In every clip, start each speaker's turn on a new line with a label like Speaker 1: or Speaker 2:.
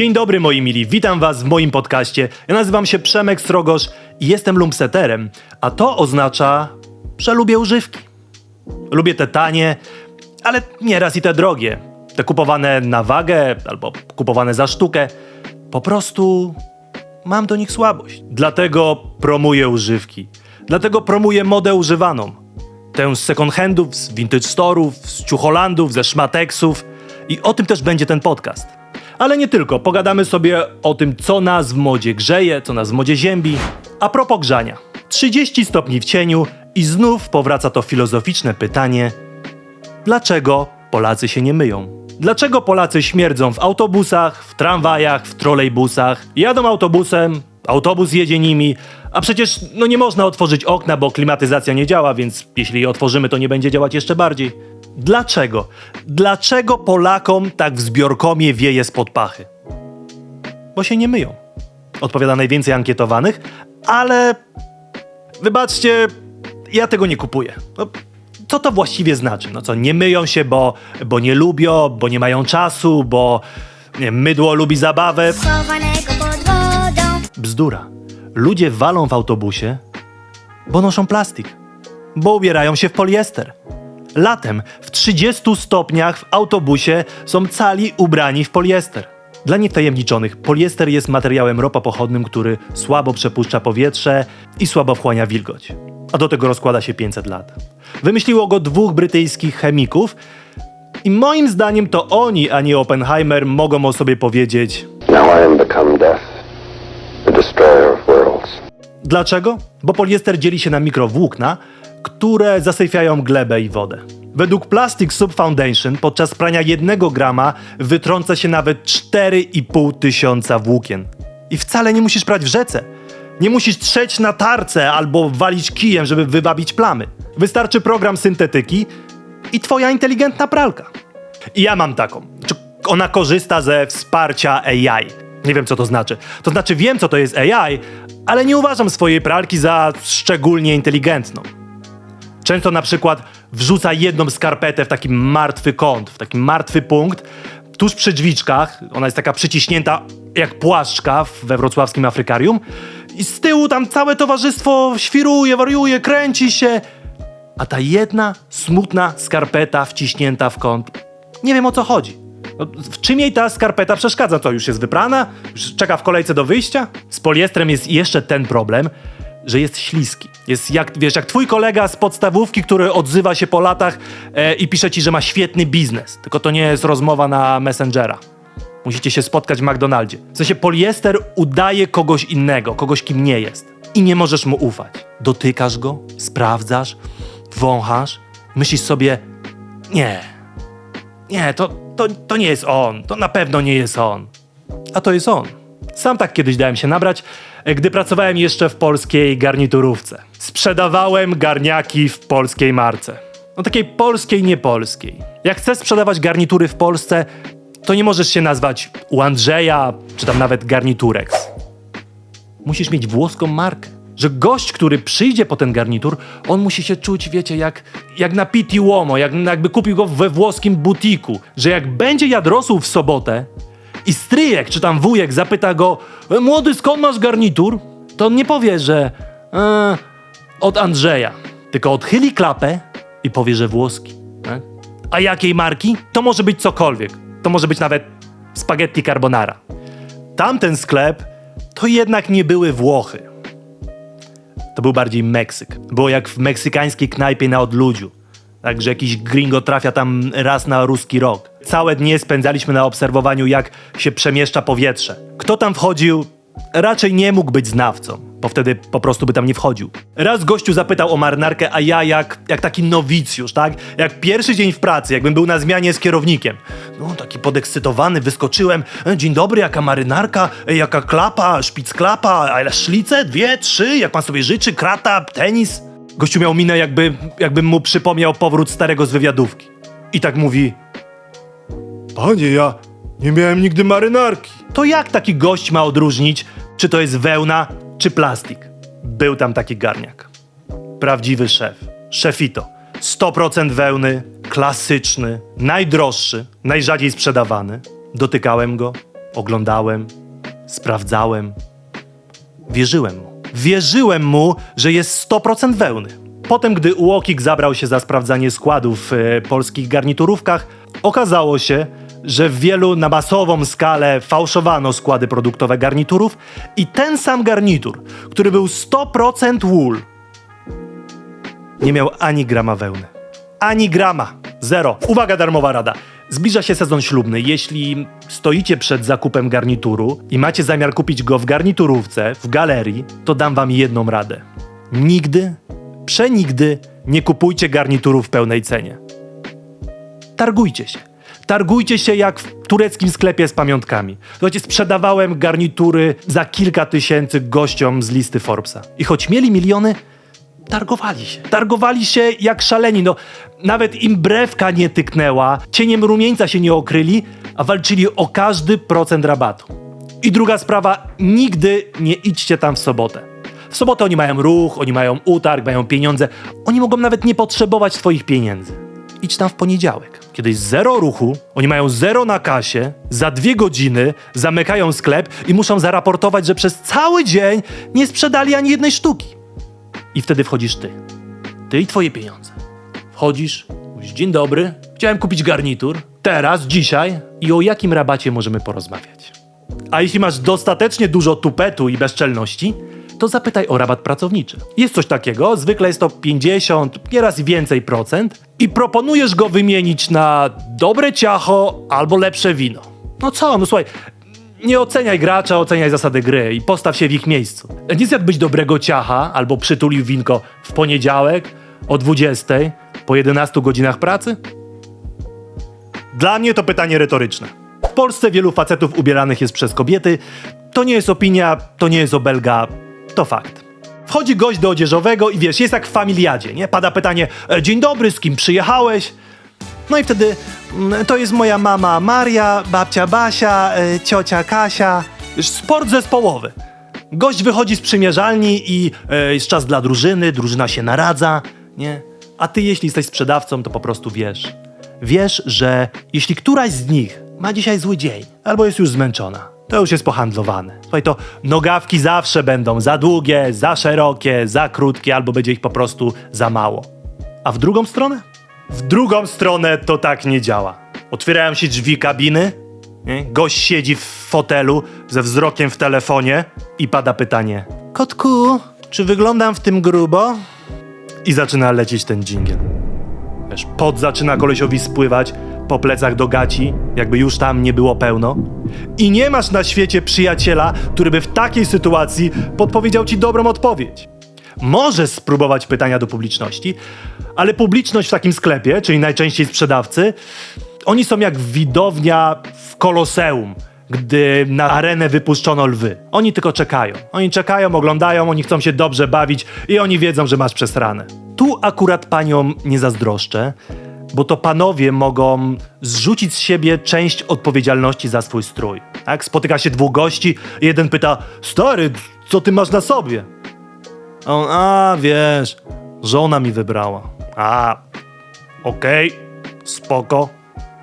Speaker 1: Dzień dobry moi mili, witam was w moim podcaście. Ja nazywam się Przemek Srogosz i jestem lumpseterem, a to oznacza, że lubię używki. Lubię te tanie, ale nieraz i te drogie. Te kupowane na wagę albo kupowane za sztukę. Po prostu mam do nich słabość. Dlatego promuję używki. Dlatego promuję modę używaną. Tę z second handów, z vintage store'ów, z ciucholandów, ze szmateksów. I o tym też będzie ten podcast. Ale nie tylko, pogadamy sobie o tym, co nas w modzie grzeje, co nas w modzie ziębi. A propos grzania. 30 stopni w cieniu i znów powraca to filozoficzne pytanie, dlaczego Polacy się nie myją? Dlaczego Polacy śmierdzą w autobusach, w tramwajach, w trolejbusach? Jadą autobusem, autobus jedzie nimi, a przecież no nie można otworzyć okna, bo klimatyzacja nie działa, więc jeśli je otworzymy, to nie będzie działać jeszcze bardziej. Dlaczego? Dlaczego Polakom tak w zbiorkomie wieje spod pachy? Bo się nie myją. Odpowiada najwięcej ankietowanych, ale wybaczcie, ja tego nie kupuję. No, co to właściwie znaczy? No co, nie myją się, bo, bo nie lubią, bo nie mają czasu, bo nie, mydło lubi zabawę. Bzdura. Ludzie walą w autobusie, bo noszą plastik, bo ubierają się w poliester. Latem w 30 stopniach w autobusie są cali ubrani w poliester. Dla niewtajemniczonych, poliester jest materiałem ropopochodnym, który słabo przepuszcza powietrze i słabo wchłania wilgoć. A do tego rozkłada się 500 lat. Wymyśliło go dwóch brytyjskich chemików i moim zdaniem to oni, a nie Oppenheimer, mogą o sobie powiedzieć
Speaker 2: Now I am become death, the destroyer of worlds.
Speaker 1: Dlaczego? Bo poliester dzieli się na mikrowłókna, które zasyfiają glebę i wodę. Według Plastic Soup Foundation podczas prania jednego grama wytrąca się nawet 4,5 tysiąca włókien. I wcale nie musisz prać w rzece. Nie musisz trzeć na tarce albo walić kijem, żeby wybawić plamy. Wystarczy program syntetyki i twoja inteligentna pralka. I ja mam taką. Ona korzysta ze wsparcia AI. Nie wiem, co to znaczy. To znaczy, wiem, co to jest AI, ale nie uważam swojej pralki za szczególnie inteligentną. Często na przykład wrzuca jedną skarpetę w taki martwy kąt, w taki martwy punkt, tuż przy drzwiczkach. Ona jest taka przyciśnięta jak płaszczka we wrocławskim Afrykarium. I z tyłu tam całe towarzystwo świruje, wariuje, kręci się. A ta jedna smutna skarpeta wciśnięta w kąt. Nie wiem o co chodzi. No, W czym jej ta skarpeta przeszkadza? Co, już jest wyprana? Już czeka w kolejce do wyjścia? Z poliestrem jest jeszcze ten problem, że jest śliski. Jest jak, wiesz, jak twój kolega z podstawówki, który odzywa się po latach e, i pisze ci, że ma świetny biznes. Tylko to nie jest rozmowa na Messengera. Musicie się spotkać w McDonaldzie. W sensie poliester udaje kogoś innego, kogoś kim nie jest. I nie możesz mu ufać. Dotykasz go, sprawdzasz, wąchasz, myślisz sobie, nie, nie, to, to, to nie jest on, to na pewno nie jest on. A to jest on. Sam tak kiedyś dałem się nabrać, gdy pracowałem jeszcze w polskiej garniturówce. Sprzedawałem garniaki w polskiej marce. No takiej polskiej, nie polskiej. Jak chcesz sprzedawać garnitury w Polsce, to nie możesz się nazwać u Andrzeja, czy tam nawet garniturex. Musisz mieć włoską markę. Że gość, który przyjdzie po ten garnitur, on musi się czuć, wiecie, jak, jak na Pitti Uomo, jak, jakby kupił go we włoskim butiku. Że jak będzie jadł rosół w sobotę i stryjek czy tam wujek zapyta go "E, Młody, skąd masz garnitur? To on nie powie, że e, od Andrzeja. Tylko odchyli klapę i powie, że włoski. Tak? A jakiej marki? To może być cokolwiek. To może być nawet spaghetti carbonara. Tamten sklep to jednak nie były Włochy. To był bardziej Meksyk. Było jak w meksykańskiej knajpie na odludziu. Także jakiś gringo trafia tam raz na ruski rok. Całe dnie spędzaliśmy na obserwowaniu, jak się przemieszcza powietrze. Kto tam wchodził, raczej nie mógł być znawcą, bo wtedy po prostu by tam nie wchodził. Raz gościu zapytał o marynarkę, a ja jak, jak taki nowicjusz, tak? Jak pierwszy dzień w pracy, jakbym był na zmianie z kierownikiem. No, taki podekscytowany, wyskoczyłem. "E, Dzień dobry, jaka marynarka, e, jaka klapa, szpic klapa, a ile szlice? Dwie, trzy, jak pan sobie życzy, krata, tenis. Gościu miał minę, jakby, jakbym mu przypomniał powrót starego z wywiadówki. I tak mówi: Panie, ja nie miałem nigdy marynarki. To jak taki gość ma odróżnić, czy to jest wełna, czy plastik? Był tam taki garniak. Prawdziwy szef. Szefito. 100% wełny, klasyczny, najdroższy, najrzadziej sprzedawany. Dotykałem go oglądałem, sprawdzałem. Wierzyłem mu. Wierzyłem mu, że jest 100% wełny. Potem, gdy UOKiK zabrał się za sprawdzanie składów w e, polskich garniturówkach, okazało się, że w wielu na masową skalę fałszowano składy produktowe garniturów i ten sam garnitur, który był 100% wool, nie miał ani grama wełny. Ani grama. Zero. Uwaga, darmowa rada. Zbliża się sezon ślubny. Jeśli stoicie przed zakupem garnituru i macie zamiar kupić go w garniturówce, w galerii, to dam wam jedną radę. Nigdy, przenigdy nie kupujcie garnituru w pełnej cenie. Targujcie się. Targujcie się jak w tureckim sklepie z pamiątkami. Słuchajcie, sprzedawałem garnitury za kilka tysięcy gościom z listy Forbesa. I choć mieli miliony, targowali się. Targowali się jak szaleni. No, nawet im brewka nie tyknęła, cieniem rumieńca się nie okryli, a walczyli o każdy procent rabatu. I druga sprawa, nigdy nie idźcie tam w sobotę. W sobotę oni mają ruch, oni mają utarg, mają pieniądze. Oni mogą nawet nie potrzebować twoich pieniędzy. Idź tam w poniedziałek, kiedy jest zero ruchu, oni mają zero na kasie, za dwie godziny zamykają sklep i muszą zaraportować, że przez cały dzień nie sprzedali ani jednej sztuki. I wtedy wchodzisz ty. Ty i twoje pieniądze. Wchodzisz, mówisz, dzień dobry, chciałem kupić garnitur. Teraz, dzisiaj i o jakim rabacie możemy porozmawiać. A jeśli masz dostatecznie dużo tupetu i bezczelności, to zapytaj o rabat pracowniczy. Jest coś takiego, zwykle jest to 50, nieraz więcej procent i proponujesz go wymienić na dobre ciacho albo lepsze wino. No co, no słuchaj, nie oceniaj gracza, oceniaj zasady gry i postaw się w ich miejscu. Nie zjadłbyś dobrego ciacha albo przytulił winko w poniedziałek o 20 po 11 godzinach pracy? Dla mnie to pytanie retoryczne. W Polsce wielu facetów ubieranych jest przez kobiety. To nie jest opinia, to nie jest obelga, to fakt. Wchodzi gość do odzieżowego i wiesz, jest jak w familiadzie, nie? Pada pytanie, e, dzień dobry, z kim przyjechałeś? No i wtedy mm, to jest moja mama Maria, babcia Basia, e, ciocia Kasia. Sport zespołowy. Gość wychodzi z przymierzalni i e, jest czas dla drużyny, drużyna się naradza, nie? A ty, jeśli jesteś sprzedawcą, to po prostu wiesz. Wiesz, że jeśli któraś z nich ma dzisiaj zły dzień, albo jest już zmęczona, to już jest pohandlowane. Słuchaj, to nogawki zawsze będą za długie, za szerokie, za krótkie, albo będzie ich po prostu za mało. A w drugą stronę? W drugą stronę to tak nie działa. Otwierają się drzwi kabiny, nie? gość siedzi w fotelu ze wzrokiem w telefonie i pada pytanie: Kotku, czy wyglądam w tym grubo? I zaczyna lecieć ten dżingiel. Wiesz, zaczyna kolesiowi spływać po plecach do gaci, jakby już tam nie było pełno. I nie masz na świecie przyjaciela, który by w takiej sytuacji podpowiedział ci dobrą odpowiedź. Możesz spróbować pytania do publiczności, ale publiczność w takim sklepie, czyli najczęściej sprzedawcy, oni są jak widownia w koloseum, gdy na arenę wypuszczono lwy. Oni tylko czekają. Oni czekają, oglądają, oni chcą się dobrze bawić i oni wiedzą, że masz przesrane. Tu akurat paniom nie zazdroszczę, bo to panowie mogą zrzucić z siebie część odpowiedzialności za swój strój. Tak? Spotyka się dwóch gości, jeden pyta, stary, co ty masz na sobie? A on, a wiesz, żona mi wybrała. A, okej, spoko.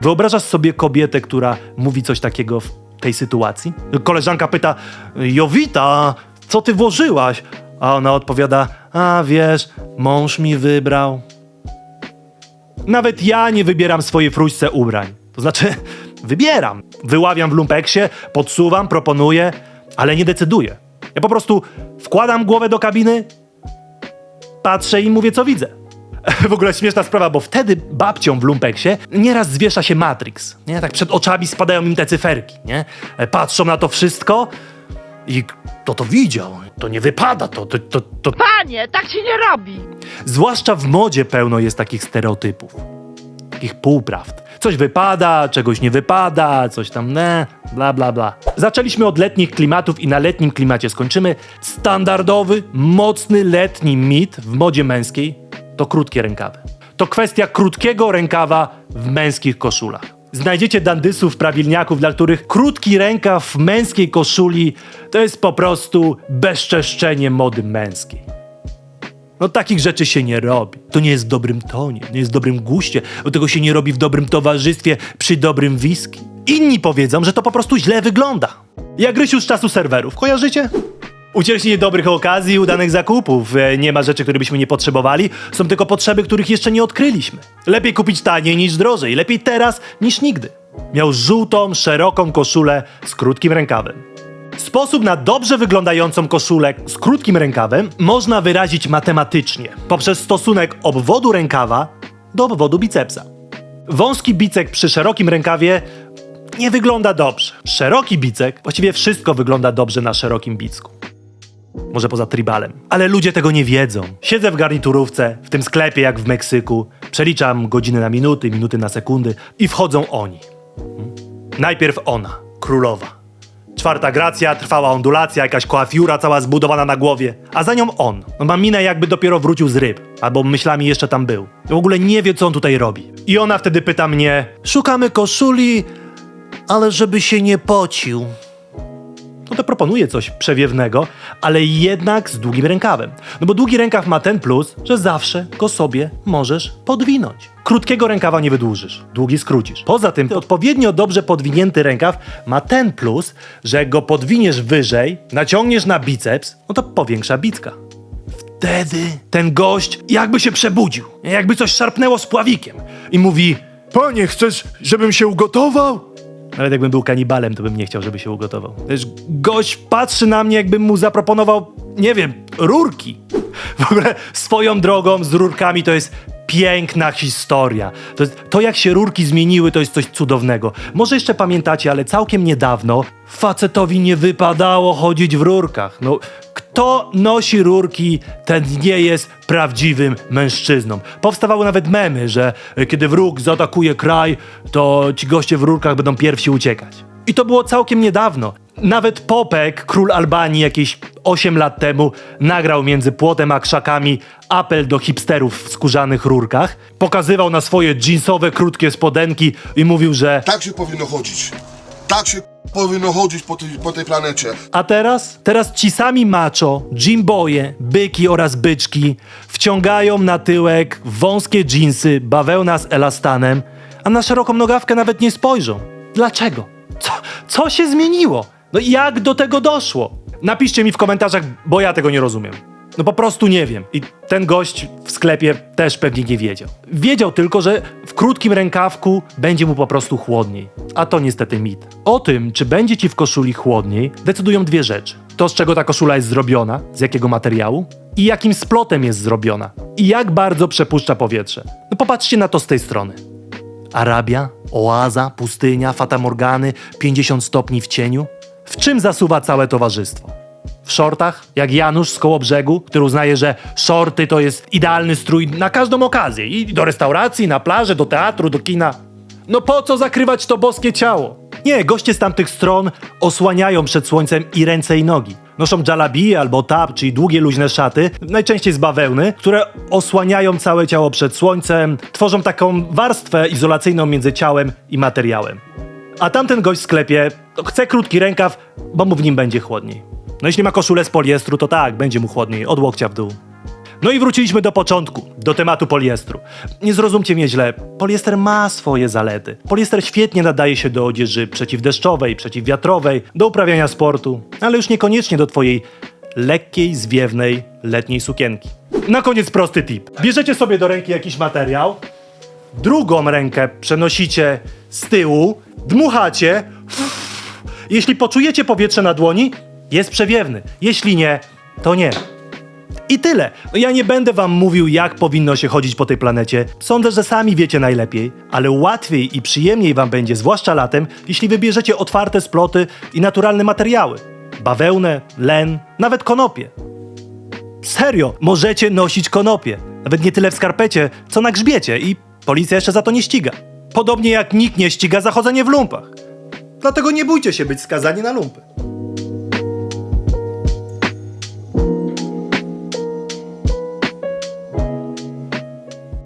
Speaker 1: Wyobrażasz sobie kobietę, która mówi coś takiego w tej sytuacji? Koleżanka pyta, Jowita, co ty włożyłaś? A ona odpowiada, a wiesz, mąż mi wybrał. Nawet ja nie wybieram swojej fruśce ubrań. To znaczy, wybieram. Wyławiam w lumpeksie, podsuwam, proponuję, ale nie decyduję. Ja po prostu wkładam głowę do kabiny, patrzę i mówię, co widzę. W ogóle śmieszna sprawa, bo wtedy babcią w lumpeksie nieraz zwiesza się Matrix, nie? Tak przed oczami spadają im te cyferki, nie? E, Patrzą na to wszystko i kto to widział? To nie wypada, to, to, to, to...
Speaker 3: Panie, tak się nie robi!
Speaker 1: Zwłaszcza w modzie pełno jest takich stereotypów, takich półprawd. Coś wypada, czegoś nie wypada, coś tam ne, bla bla bla. Zaczęliśmy od letnich klimatów i na letnim klimacie skończymy. Standardowy, mocny letni mit w modzie męskiej to krótkie rękawy. To kwestia krótkiego rękawa w męskich koszulach. Znajdziecie dandysów, prawilniaków, dla których krótki rękaw męskiej koszuli to jest po prostu bezczeszczenie mody męskiej. No takich rzeczy się nie robi. To nie jest w dobrym tonie, nie jest w dobrym guście, bo tego się nie robi w dobrym towarzystwie, przy dobrym whisky. Inni powiedzą, że to po prostu źle wygląda. Jak Rysiu z czasu serwerów, kojarzycie? Uciecznie dobrych okazji i udanych zakupów. E, Nie ma rzeczy, które byśmy nie potrzebowali. Są tylko potrzeby, których jeszcze nie odkryliśmy. Lepiej kupić taniej niż drożej. Lepiej teraz niż nigdy. Miał żółtą, szeroką koszulę z krótkim rękawem. Sposób na dobrze wyglądającą koszulę z krótkim rękawem można wyrazić matematycznie poprzez stosunek obwodu rękawa do obwodu bicepsa. Wąski bicek przy szerokim rękawie nie wygląda dobrze. Szeroki bicek, właściwie wszystko wygląda dobrze na szerokim bicku. Może poza tribalem. Ale ludzie tego nie wiedzą. Siedzę w garniturówce, w tym sklepie jak w Meksyku, przeliczam godziny na minuty, minuty na sekundy i wchodzą oni. Hmm? Najpierw ona, królowa. Czwarta gracja, trwała ondulacja, jakaś koafiura cała zbudowana na głowie, a za nią on. No ma minę jakby dopiero wrócił z ryb, albo myślami jeszcze tam był. W ogóle nie wie, co on tutaj robi. I ona wtedy pyta mnie, szukamy koszuli, ale żeby się nie pocił. To proponuję coś przewiewnego, ale jednak z długim rękawem. No bo długi rękaw ma ten plus, że zawsze go sobie możesz podwinąć. Krótkiego rękawa nie wydłużysz, długi skrócisz. Poza tym odpowiednio dobrze podwinięty rękaw ma ten plus, że jak go podwiniesz wyżej, naciągniesz na biceps, no to powiększa bicka. Wtedy ten gość jakby się przebudził, jakby coś szarpnęło z pławikiem i mówi
Speaker 4: Panie, chcesz, żebym się ugotował?
Speaker 1: Nawet jakbym był kanibalem, to bym nie chciał, żeby się ugotował. Wiesz, gość patrzy na mnie, jakbym mu zaproponował, nie wiem, rurki. W ogóle swoją drogą z rurkami to jest piękna historia. To, to jak się rurki zmieniły, to jest coś cudownego. Może jeszcze pamiętacie, ale całkiem niedawno facetowi nie wypadało chodzić w rurkach. No, kto nosi rurki, ten nie jest prawdziwym mężczyzną. Powstawały nawet memy, że kiedy wróg zaatakuje kraj, to ci goście w rurkach będą pierwsi uciekać. I to było całkiem niedawno. Nawet Popek, król Albanii, jakieś 8 lat temu, nagrał między płotem a krzakami apel do hipsterów w skórzanych rurkach. Pokazywał na swoje jeansowe, krótkie spodenki i mówił, że
Speaker 5: Tak się powinno chodzić. Tak się powinno chodzić po tej, po tej planecie.
Speaker 1: A teraz? Teraz ci sami macho, jimboje, byki oraz byczki wciągają na tyłek wąskie dżinsy, bawełna z elastanem, a na szeroką nogawkę nawet nie spojrzą. Dlaczego? Co, co się zmieniło? No jak do tego doszło? Napiszcie mi w komentarzach, bo ja tego nie rozumiem. No po prostu nie wiem. I ten gość w sklepie też pewnie nie wiedział. Wiedział tylko, że w krótkim rękawku będzie mu po prostu chłodniej. A to niestety mit. O tym, czy będzie ci w koszuli chłodniej, decydują dwie rzeczy. To, z czego ta koszula jest zrobiona, z jakiego materiału i jakim splotem jest zrobiona. I jak bardzo przepuszcza powietrze. No popatrzcie na to z tej strony. Arabia, oaza, pustynia, fatamorgany, 50 stopni w cieniu. W czym zasuwa całe towarzystwo? W shortach, jak Janusz z koło brzegu, który uznaje, że shorty to jest idealny strój na każdą okazję. I do restauracji, na plażę, do teatru, do kina. No po co zakrywać to boskie ciało? Nie, goście z tamtych stron osłaniają przed słońcem i ręce i nogi. Noszą jalabi albo tap, czyli długie luźne szaty, najczęściej z bawełny, które osłaniają całe ciało przed słońcem, tworzą taką warstwę izolacyjną między ciałem i materiałem. A tamten gość w sklepie chce krótki rękaw, bo mu w nim będzie chłodniej. No jeśli ma koszulę z poliestru, to tak, będzie mu chłodniej, od łokcia w dół. No i wróciliśmy do początku, do tematu poliestru. Nie zrozumcie mnie źle, poliester ma swoje zalety. Poliester świetnie nadaje się do odzieży przeciwdeszczowej, przeciwwiatrowej, do uprawiania sportu, ale już niekoniecznie do twojej lekkiej, zwiewnej, letniej sukienki. Na koniec prosty tip. Bierzecie sobie do ręki jakiś materiał, drugą rękę przenosicie z tyłu, dmuchacie. Jeśli poczujecie powietrze na dłoni, jest przewiewny. Jeśli nie, to nie. I tyle. No ja nie będę wam mówił, jak powinno się chodzić po tej planecie. Sądzę, że sami wiecie najlepiej, ale łatwiej i przyjemniej wam będzie, zwłaszcza latem, jeśli wybierzecie otwarte sploty i naturalne materiały. Bawełnę, len, nawet konopie. Serio, możecie nosić konopie. Nawet nie tyle w skarpecie, co na grzbiecie i policja jeszcze za to nie ściga. Podobnie jak nikt nie ściga za chodzenie w lumpach. Dlatego nie bójcie się być skazani na lumpy.